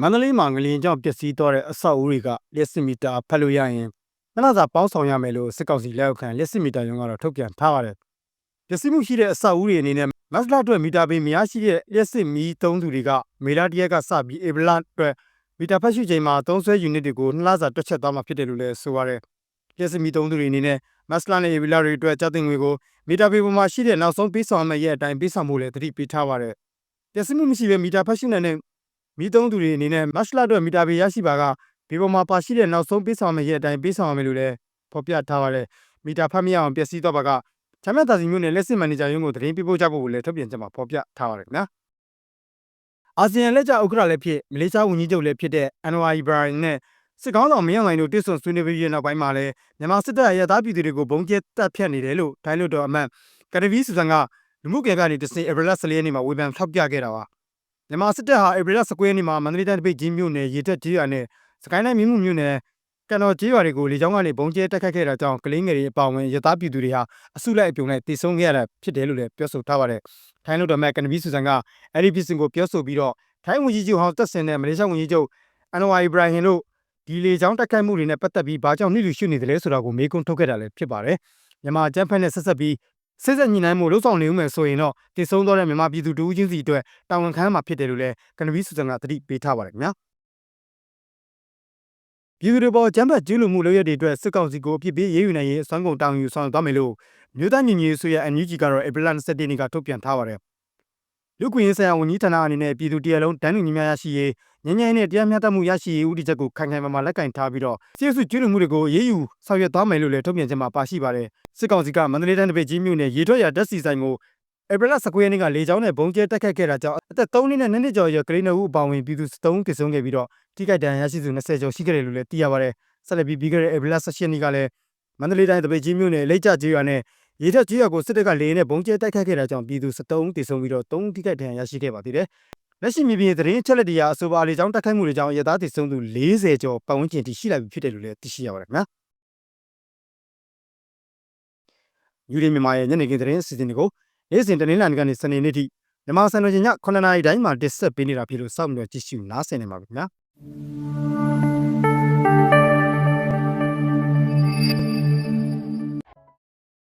မန္တလေးမှာငလျင်ကြောင့်ပျက်စီးသွားတဲ့အဆောက်အဦတွေကလျှက်စစ်မီတာဖတ်လို့ရရင်နှစ်လစာပေါင်းဆောင်ရမယ်လို့စစ်ကောင်စီလက်အောက်ခံလျှက်စစ်မီတာရုံးကတော့ထုတ်ပြန်ထားပါတယ်။ပျက်စီးမှုရှိတဲ့အဆောက်အဦတွေအနေနဲ့မတ်လအတွက်မီတာပေးမရရှိတဲ့လျှက်စစ်မီသုံးသူတွေကမေလတရက်ကစပြီးဧပြီလအတွက်မီတာဖတ်ရှုချိန်မှာသုံးဆွဲယူနစ်တွေကိုနှစ်လစာတွက်ချက်သွားမှာဖြစ်တယ်လို့လည်းဆိုပါတယ်။လျှက်စစ်မီသုံးသူတွေအနေနဲ့မတ်လနဲ့ဧပြီလတွေအတွက်ကြားတင်ငွေကိုမီတာပေးပေါ်မှာရှိတဲ့နောက်ဆုံးပေးဆောင်ရမယ့်ရက်အတိုင်းပေးဆောင်ဖို့လည်းတတိပေးထားပါတယ်။ပျက်စီးမှုမရှိဘဲမီတာဖတ်ရှုနိုင်တဲ့ မိသုံးသူတွေအနေနဲ့မတ်လအတွက်မီတာပေရရှိပါကဒီပေါ်မှာပါရှိတဲ့နောက်ဆုံးပေးဆောင်မယ့်ရက်အတိုင်းပေးဆောင်ရမယ်လို့လည်းဖော်ပြထားပါတယ်မီတာဖတ်မရအောင်ပျက်စီးသွားပါကချမ်းမြသာစီမျိုးနဲ့လက်စစ်မန်နေဂျာရုံးကိုသတင်းပေးပို့ကြဖို့ကိုလည်းထုတ်ပြန်ချက်မှာဖော်ပြထားပါတယ်ခင်ဗျာအာဆီယံလက်ကျဥက္ကဋ္ဌလည်းဖြစ်မလေးရှားဝန်ကြီးချုပ်လည်းဖြစ်တဲ့အန်နဝါအီဘရာဟင်နဲ့စစ်ကောင်းဆောင်မင်းအောင်လှိုင်တို့တွေ့ဆုံဆွေးနွေးပြီးတဲ့နောက်ပိုင်းမှာလည်းမြန်မာစစ်တပ်ရဲ့ရသားပြည်သူတွေကိုဘုံကျဲတပ်ဖြတ်နေတယ်လို့ထိုင်းလူတော်အမတ်ကရဗီစူဆန်ကလူမှုကွန်ရက်ကနေတစင်အဗရလတ်စလေးနေ့မှာဝေဖန်ထောက်ပြခဲ့တာပါ မြန်မာစစ်တပ်ဟာဧပြီလ19ရက်နေ့မှာမန္တလေးတိုင်းတပိတ်ကြီးမြို့နယ်ရေတက်ကြီးရွာနဲ့စကိုင်းတိုင်းမြင်းမှုမြို့နယ်ကန်တော်ကြီးရွာတွေကိုလေကြောင်းကနေဘုံကျဲတက်ခတ်ခဲ့တာကြောင့်ကလေးငယ်တွေအပါအဝင်ရသားပြည်သူတွေဟာအစုလိုက်အပြုံလိုက်တည်ဆုံခဲ့ရတာဖြစ်တယ်လို့လည်းပြောဆိုထားပါတယ်။ထိုင်းလူတော်မဲ့ကန်ဗီဆူဆန်ကအဲ့ဒီပြည်စင်ကိုပြောဆိုပြီးတော့ထိုင်းဝန်ကြီးချုပ်ဟောင်းတက်ဆင်တဲ့မလေးရှားဝန်ကြီးချုပ်အန်နဝါအီဘရာဟင်တို့ဒီလေကြောင်းတက်ခတ်မှုတွေနဲ့ပတ်သက်ပြီးဘာကြောင့်နှိလူရှုနေတယ်လဲဆိုတာကိုမေးခွန်းထုတ်ခဲ့တာလည်းဖြစ်ပါတယ်။မြန်မာအကြမ်းဖက်နဲ့ဆက်ဆက်ပြီး စစ်ဆက်ညှိနှိုင်းမှုလှုပ်ဆောင်နေဦးမယ်ဆိုရင်တော့တည်ဆုံသောတဲ့မြန်မာပြည်သူတူဦးချင်းစီအတွက်တာဝန်ခံမှာဖြစ်တယ်လို့လည်းကန်ဗီဆူဆန်ကတတိပေးထားပါတယ်ခင်ဗျာပြည်သူတွေပေါ်ကျမ်းဖတ်ကျူးလွန်မှုလုပ်ရတဲ့အတွက်စစ်ကောင်စီကိုအပြစ်ပေးရေးယူနိုင်ရေးအစွမ်းကုန်တောင်းယူဆောင်သွားမယ်လို့မြို့သားညီညီဆိုရ NUG ကတော့ဧပြီလ27ရက်နေ့ကထုတ်ပြန်ထားပါတယ် လူကွင်းရေးဆိုင်ရာဝန်ကြီးဌာနအနေနဲ့ပြည်သူတရလုံးတန်းတူညီမျှရရှိရေးငញ្ញင်းနဲ့တရားမျှတမှုရရှိရေးဦးတည်ချက်ကိုခိုင်ခိုင်မာမာလက်ကင်ထားပြီးတော့စစ်စုကျူးလွန်မှုတွေကိုရေးယူဆောင်ရွက်သွားမယ်လို့လည်းထုတ်ပြန်ချက်မှာပါရှိပါတယ်စစ်ကောင်စီကမန္တလေးတိုင်းတပိတ်ကြီးမြို့နယ်ရေထွက်ရဓာတ်စီဆိုင်ကိုဧပြီလ19ရက်နေ့ကလေကြောင်းနဲ့ဘုံကျဲတက်ခတ်ခဲ့တာကြောင့်အသက်3နှစ်နဲ့2နှစ်ကျော်ရွယ်ကလေးနှုတ်ဦးအပါအဝင်ပြည်သူ3ဦးသေဆုံးခဲ့ပြီးတော့ထိခိုက်ဒဏ်ရာရရှိသူ20ကျော်ရှိခဲ့တယ်လို့လည်းသိရပါတယ်ဆက်လက်ပြီးပြီးခဲ့တဲ့ဧပြီလ18ရက်နေ့ကလည်းမန္တလေးတိုင်းတပိတ်ကြီးမြို့နယ်လိတ်ကျကျေးရွာနဲ့ ရေထက်ကြီးရွာကိုစစ်တပ်ကလေနဲ့ဘုံကျဲတိုက်ခတ်ခဲ့တာကြောင့်ပြည်သူ73ဦးသေဆုံးပြီးတော့3ဦးထိခိုက်ဒဏ်ရာရရှိခဲ့ပါသေးတယ်လက်ရှိမြေပြင်သတင်းအချက်လက်တွေအဆိုပါလေကြောင်းတိုက်ခိုက်မှုတွေကြောင့်ရသားသေဆုံးသူ40ကျော်ပတ်ဝန်းကျင်ထိရှိလာပြီဖြစ်တယ်လို့လည်းသိရှိရပါတယ်ခင်ဗျာယူရီမြန်မာရဲ့ညနေခင်းသတင်းအစီအစဉ်တွေကိုနေ့စဉ်တနင်္လာနေ့ကနေစနေနေ့ထိမြန်မာစံတော်ချိန်ည9:00နာရီတိုင်းမှာတင်ဆက်ပေးနေတာဖြစ်လို့စောင့်မျှော်ကြည့်ရှုနားဆင်နေပါခင်ဗျာ